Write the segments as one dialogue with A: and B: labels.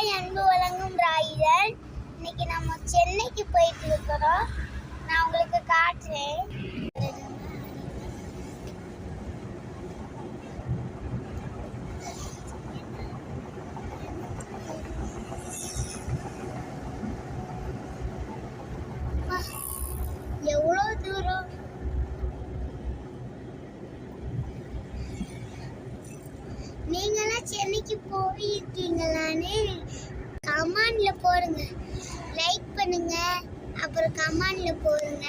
A: Hi அன்பு வழங்கும் ராயிதன் இன்னைக்கு நம்ம சென்னைக்கு போயிட்டு இருக்கிறோம். நான் உங்களுக்கு கா நீங்களாம் சென்னைக்கு போயிருக்கீங்களான்னு கமாண்ட்ல போடுங்க. லைக் பண்ணுங்க. அப்புறம் கமாண்டில் போடுங்க.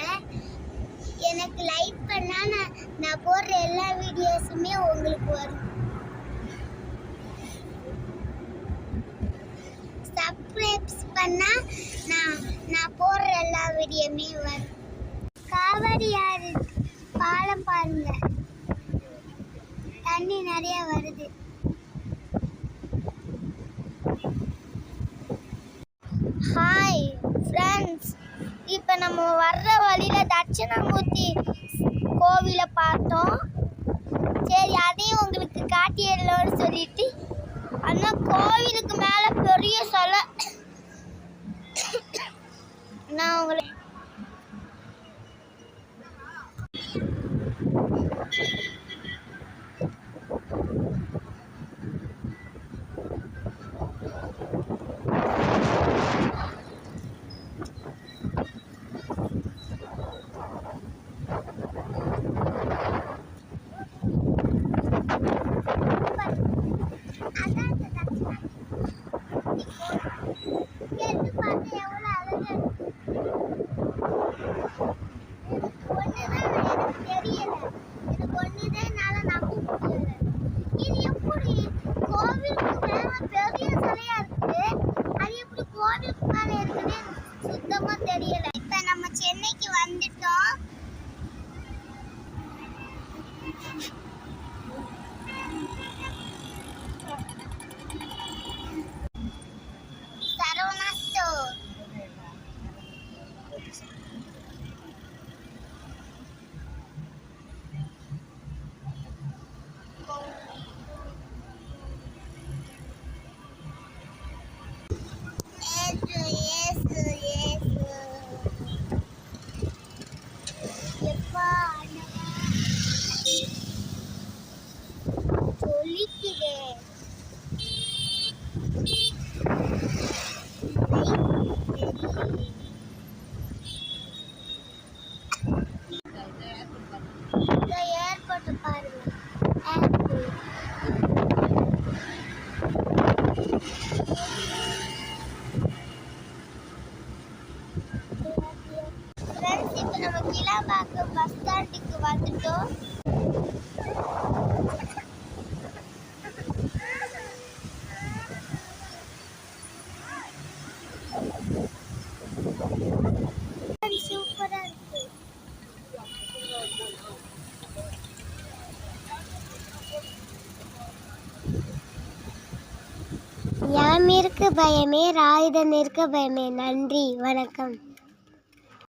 A: எனக்கு லைக் பண்ணால் நான் நான் போடுற எல்லா வீடியோஸுமே உங்களுக்கு வரும். சப்ஸ்கிரைப்ஸ் பண்ணால் நான் நான் போடுற எல்லா வீடியோமே வரும். காவேரி ஆறு பாலம் பாருங்க. தண்ணி நிறைய வருது. ஹாய் ஃப்ரெண்ட்ஸ் இப்போ நம்ம வர்ற வழியில் தட்சிணாமூர்த்தி கோவிலை பார்த்தோம். சரி அதையும் உங்களுக்கு காட்டிடலாம்னு சொல்லிட்டு ஆனால் கோவிலுக்கு மேலே பெரிய சிலை. நான் உங்களை அதான் தெரியல. இப்ப நம்ம சென்னைக்கு வந்துட்டோம் இப்போ பஸ் ஸ்டாண்டுக்கு வந்துட்டோம். சூப்பரா யாம் இருக்க பயமே ராயுதன் இருக்க பயமே. நன்றி வணக்கம்.